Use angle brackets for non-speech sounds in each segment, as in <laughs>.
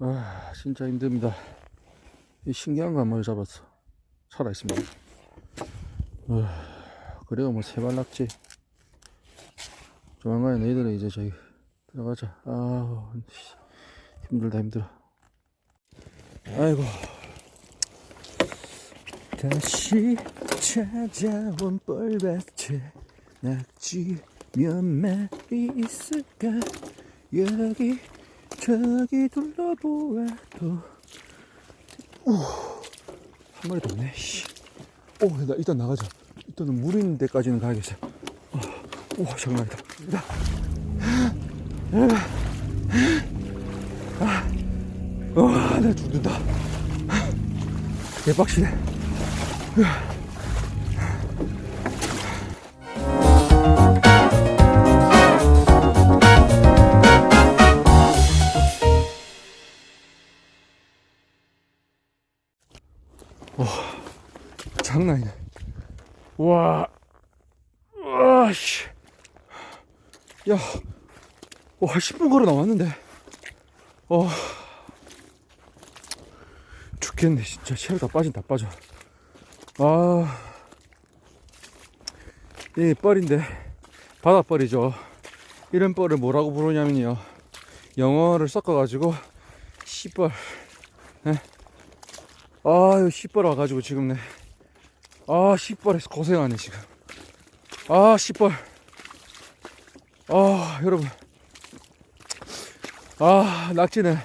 아, 진짜 힘듭니다. 이 신기한 거 한 마리 잡았어. 살아있습니다. 아, 그래요, 뭐, 세발 낙지. 조만간에 너희들은 이제 저기 들어가자. 아, 힘들다, 힘들어. 아이고. 다시 찾아온 뻘밭에 낙지 몇 마리 있을까? 여기 저기 둘러보아도. 오한 마리도 없네 씨. 오 나 일단 나가자. 일단은 물 있는 데까지는 가야겠어. 어, 오 장난 아니다. 나, 아, 와, 나 죽는다. 대박이네 장난이네. 와, 와, 씨. 야, 와, 10분 걸어 나왔는데. 어, 죽겠네, 진짜. 체력 다 빠진, 다 빠져. 아, 이 뻘인데, 바닷벌이죠. 이런 뻘을 뭐라고 부르냐면요. 영어를 섞어가지고, 씨뻘. 네. 아유, 씨뻘 와가지고 지금 네. 아, 씨뻘에서 고생하네, 지금. 아, 씨뻘. 아, 여러분. 아, 낙지는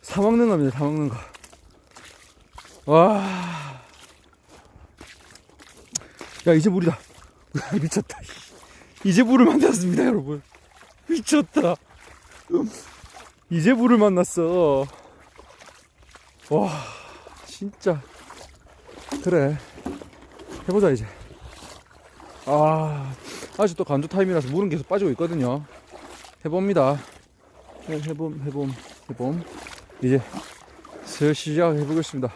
사 먹는 겁니다, 사 먹는 거. 와. 야, 이제 물이다. <laughs> 미쳤다. 이제 물을 만났습니다, 여러분. 미쳤다. 이제 물을 만났어. 와, 진짜. 그래. 해보자 이제. 아 아직도 간조 타임이라서 물은 계속 빠지고 있거든요. 해봅니다. 해, 해봄 해봄 해봄. 이제 슬 시작해 보겠습니다.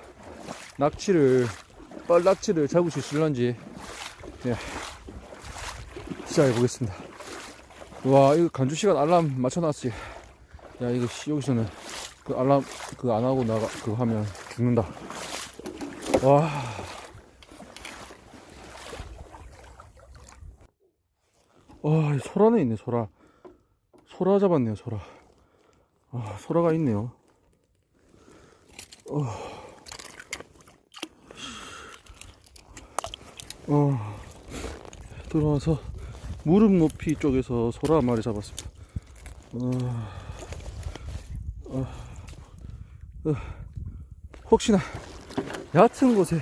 낙지를 뻘낙지를 잡을 수 있을런지. 예, 시작해 보겠습니다. 와 이거 간주 시간 알람 맞춰놨지? 야 이거 씨, 여기서는 그 알람 그 안 하고 나가 그거 하면 죽는다. 와 와, 소라는 있네, 소라. 소라 잡았네요, 소라. 아, 소라가 있네요. 어. 어. 들어와서 무릎 높이 쪽에서 소라 한 마리 잡았습니다. 어. 어. 어. 혹시나 얕은 곳에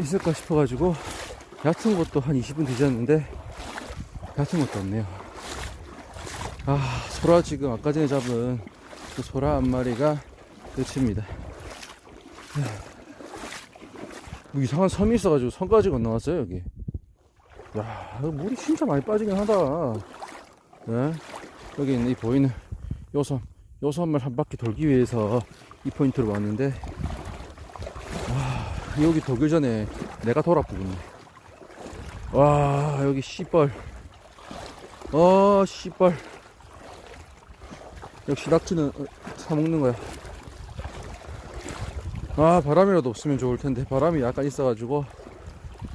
있을까 싶어가지고 얕은 곳도 한 20분 뒤졌는데 같은 것도 없네요. 아, 소라 지금 아까 전에 잡은 그 소라 한 마리가 끝입니다. 뭐 이상한 섬이 있어가지고 섬까지 건너왔어요, 여기. 야, 물이 진짜 많이 빠지긴 하다. 네? 여기 있는 이 보이는 요 섬, 요 섬을 한 바퀴 돌기 위해서 이 포인트로 왔는데, 와, 여기 돌기 전에 내가 돌았거든요. 와, 여기 씨뻘. 어, 씨발. 역시 낙지는 어, 사먹는 거야. 아, 바람이라도 없으면 좋을 텐데. 바람이 약간 있어가지고,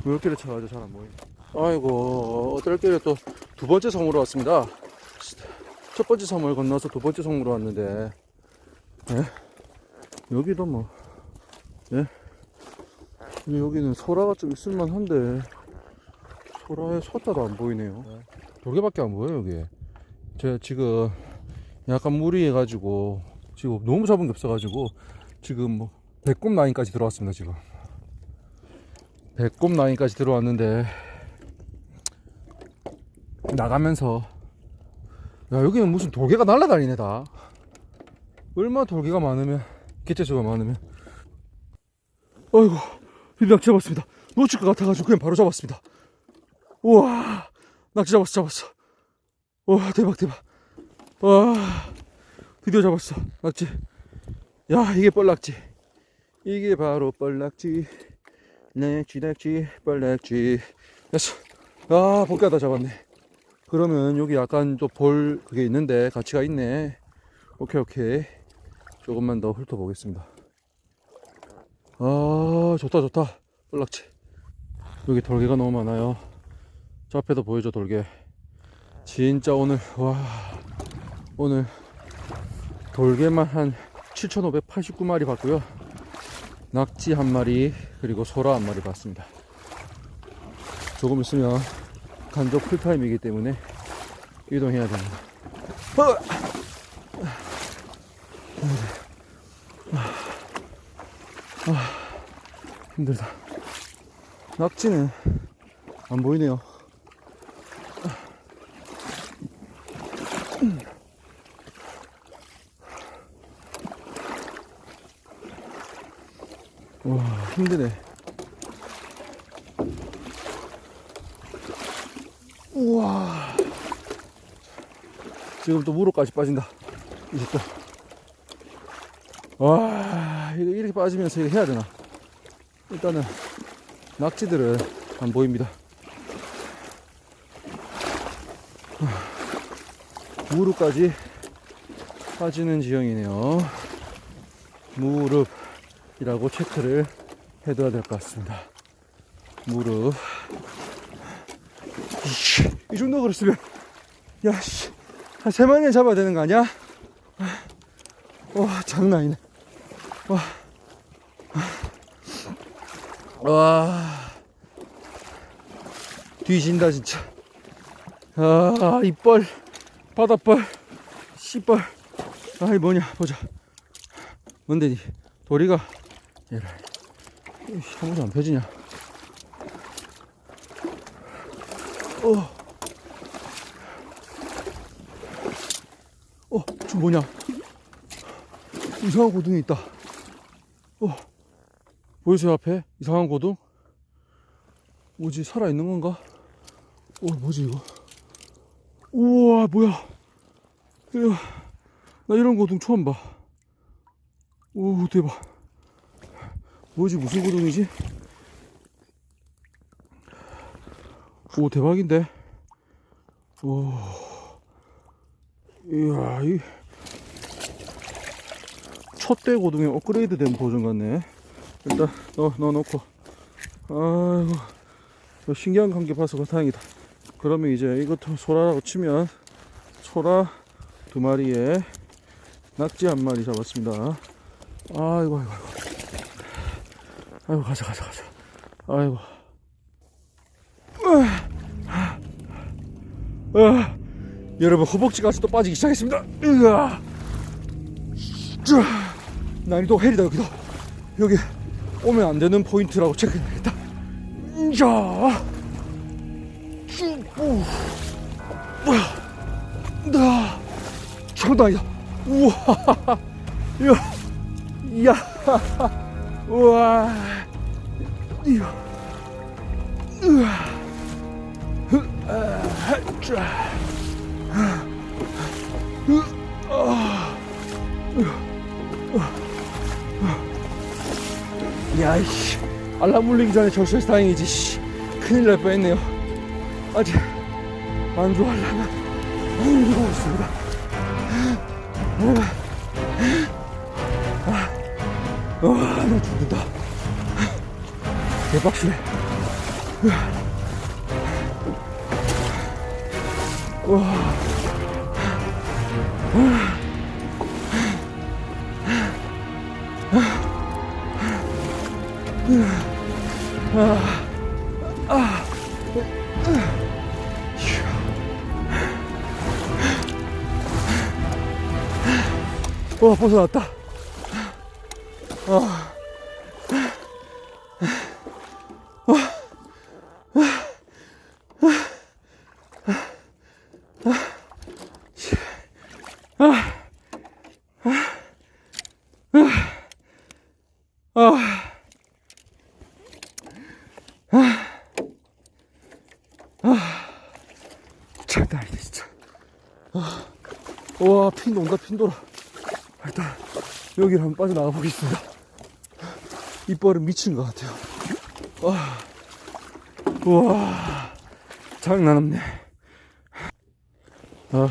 물길을 쳐가지고 잘 안 보이네. 아이고, 어떨결에 또두 번째 섬으로 왔습니다. 첫 번째 섬을 건너서 두 번째 섬으로 왔는데, 예? 여기도 뭐, 예? 여기는 소라가 좀 있을만 한데, 소라의 소자도 안 보이네요. 돌개밖에 안 보여요 여기. 제가 지금 약간 무리해 가지고 지금 너무 잡은 게 없어 가지고 지금 뭐 배꼽 라인까지 들어왔습니다 지금. 배꼽 라인까지 들어왔는데 나가면서 야 여기는 무슨 돌개가 날라다니네 다. 얼마나 돌개가 많으면 개체수가 많으면. 아이고 낙지 잡았습니다. 놓칠 것 같아가지고 그냥 바로 잡았습니다. 우와 낙지 잡았어 잡았어. 와 대박 대박. 와 드디어 잡았어. 낙지. 야 이게 뻘낙지. 이게 바로 뻘낙지. 낙지 낙지 뻘낙지. 됐어. 아 복귀하다 잡았네. 그러면 여기 약간 또 볼 그게 있는데 가치가 있네. 오케이 오케이. 조금만 더 훑어보겠습니다. 아, 좋다, 좋다. 볼락치. 여기 돌개가 너무 많아요. 저 앞에도 보여줘, 돌개. 진짜 오늘, 와, 오늘 돌개만 한 7,589마리 봤고요. 낙지 한 마리, 그리고 소라 한 마리 봤습니다. 조금 있으면 간접 풀타임이기 때문에 이동해야 됩니다. 어! 힘들다. 낙지는 안 보이네요. 힘드네. 우와. 지금 또 무릎까지 빠진다. 이제 또. 와, 이거 이렇게 빠지면서 이거 해야 되나? 일단은 낙지들은 안 보입니다. 무릎까지 빠지는 지형이네요. 무릎이라고 체크를 해둬야 될 것 같습니다. 무릎. 이 정도 그랬으면, 야, 씨, 한 세 마리는 잡아야 되는 거 아니야? 와, 장난 아니네. 와. 와 뒤진다 진짜 아 이빨 바다빨 씨빨 아이 뭐냐 보자 뭔데 니 도리가 얘라 아무도 안 펴지냐 어. 어, 저 뭐냐? 이상한 고등이 있다. 어. 보이세요 앞에 이상한 고등 뭐지 살아 있는 건가 오 뭐지 이거 우와 뭐야 이야, 나 이런 고등 처음 봐 오 대박 뭐지 무슨 고등이지? 오 대박인데? 오. 이야 이 첫대 고등에 업그레이드 된 버전 같네. 일단 넣어, 넣어 놓고. 아이고 저 신기한 관계 봐서 다행이다. 그러면 이제 이것도 소라라고 치면 소라 두 마리에 낙지 한 마리 잡았습니다. 아이고 아이고 아이고 아이고 가자 가자 가자. 아이고. 아, 여러분 허벅지 가서 또 빠지기 시작했습니다. 으아. 자, 난이도 헬이다 여기도. 여기 오면 안 되는 포인트라고 체크해야겠다. 자, 뭐야, 나, 장난이다. 우와, 야, 야, 우와, 이야, 으아, 흐, 아, 자, 흐, 아, 야 이씨. 알람 울리기 전에 절수해서 다행이지 씨. 큰일 날 뻔했네요. 아직 안 울리고 있습니다 와, 나 죽는다 대박이네 와와 벗어났다 아. 아. 장난 아니다 진짜 아. 와, 핀 온다, 핀 돌아. 일단, 여기를 한번 빠져나가 보겠습니다. 이빨은 미친 것 같아요. 와, 우와, 장난 없네. 아,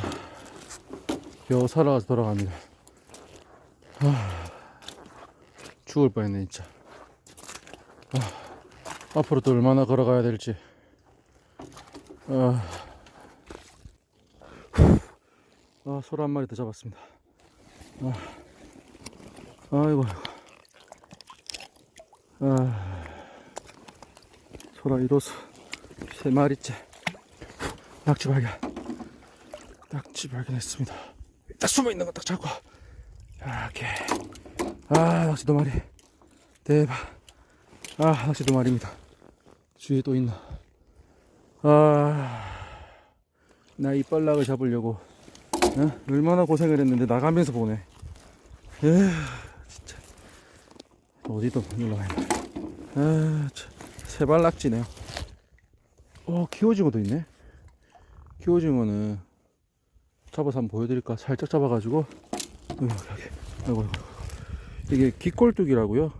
겨우 살아가서 돌아갑니다. 죽을 뻔했네 진짜 아, 앞으로 또 얼마나 걸어가야 될지 아, 아 소라 한 마리 더 잡았습니다 아, 아이고 아, 소라 이로수 세 마리째 낙지 발견 낙지 발견했습니다. 딱 숨어 있는 거 딱 잡고 이렇게. 아 낚시 두 마리. 대박. 아 낚시 두 마리입니다. 주위에 또 있나. 아나 이 빨락을 잡으려고 어? 얼마나 고생을 했는데 나가면서 보네. 에 진짜. 어디도 못 올라가네 아 참, 세발낙지네요. 어 키오징어도 있네. 키오징어는 잡아서 한번 보여드릴까? 살짝 잡아가지고. 여기 여기 아이고 아이고. 이게 기꼴뚝이라고요?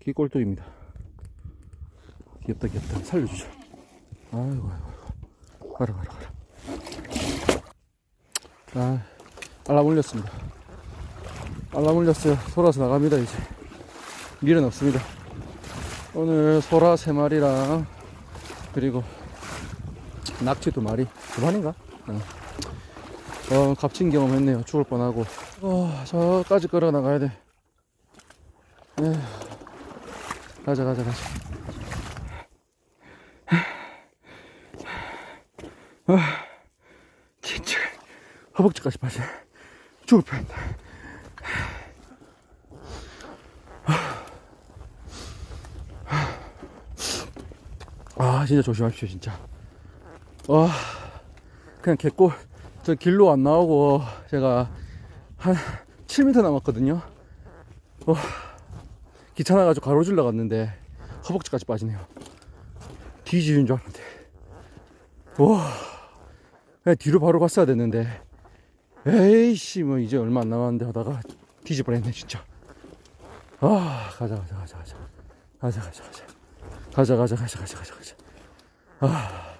기꼴뚝입니다. 귀엽다 귀엽다. 살려주죠 아이고 아이고 아이고. 가라 가라 가라. 아 알람 울렸습니다. 알람 울렸어요. 소라서 나갑니다 이제 미련 없습니다 오늘 소라 세 마리랑 그리고 낙지 두 마리 두 마리인가? 어. 어, 값진 경험 했네요. 죽을 뻔하고. 어, 저까지 끌어 나가야 돼. 에휴. 가자, 가자, 가자. 아, 진짜. 허벅지까지 빠져. 죽을 뻔했다. 아, 진짜 조심하십시오, 진짜. 와, 그냥 개꼴. 저 길로 안 나오고 제가 한 7m 남았거든요. 어, 귀찮아가지고 가로질러 갔는데 허벅지까지 빠지네요. 뒤지는 줄 알았는데. 와, 그냥 뒤로 바로 갔어야 됐는데. 에이씨, 뭐 이제 얼마 안 남았는데 하다가 뻔했네, 진짜. 아, 가자, 가자, 가자, 가자. 가자, 가자, 가자. 가자, 가자, 가자, 가자, 가자. 아.